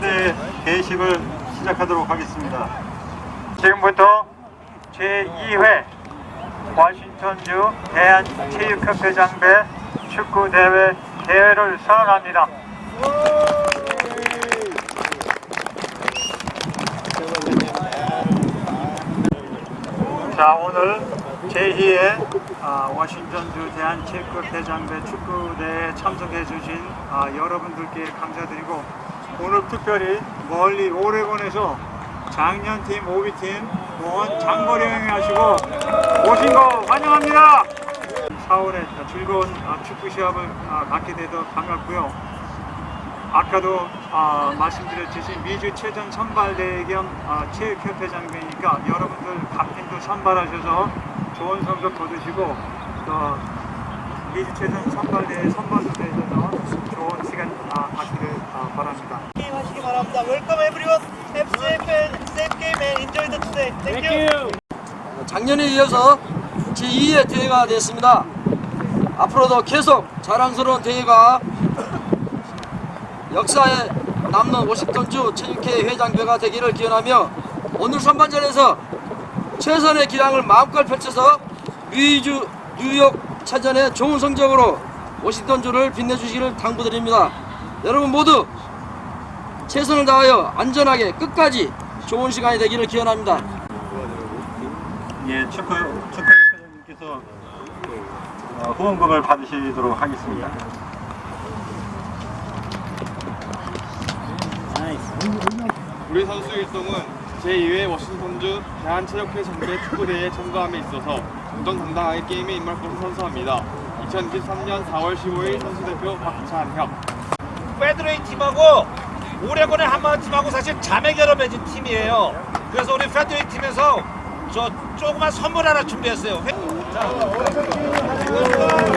네, 개식을 시작하도록 하겠습니다. 지금부터 제2회 워싱턴주 대한체육협회 장배 축구대회 대회를 선언합니다. 자 오늘 제2회 아, 워싱턴주 대한체육협회장배 축구대회에 참석해 주신 아, 여러분들께 감사드리고 오늘 특별히 멀리 오레곤에서 장년팀, 오비팀, 먼 장거리 여행하시고 오신 거 환영합니다. 4월에 즐거운 아, 축구 시합을 아, 갖게 돼서 반갑고요. 아까도 아, 말씀드렸듯이 미주 체전 선발대회 겸 아, 체육협회장이니까 여러분들 captain도 선발하셔서 좋은 성적 거두시고 또 미주 체전 선발대회 선발도 되셔서 좋은 시간 아, 갖기를 아, 바랍니다. 게임 하시기 바랍니다. Welcome everyone. Have safe and safe game and enjoy the today. Thank you. 작년에 이어서 제2회 대회가 됐습니다. 앞으로도 계속 자랑스러운 대회가 역사에 남는 워싱턴주 체육회 회장배가 되기를 기원하며 오늘 선반전에서 최선의 기량을 마음껏 펼쳐서 미주 뉴욕 차전의 좋은 성적으로 워싱턴주를 빛내주시기를 당부드립니다. 여러분 모두 최선을 다하여 안전하게 끝까지 좋은 시간이 되기를 기원합니다. 예, 축구 축구협회장님께서 어, 후원금을 받으시도록 하겠습니다. 우리 선수 일동은 제2회 워싱턴주 대한체육회 정대 축구대회에 참가함에 있어서 정정당당하게 게임에 임할 것을 선수합니다. 2023년 4월 15일 선수대표 박찬혁 페드레이 팀하고 오레곤의 한마음 팀하고 사실 자매 결합 맺은 팀이에요. 그래서 우리 페드레이 팀에서 저 조그만 선물 하나 준비했어요. 회- 자.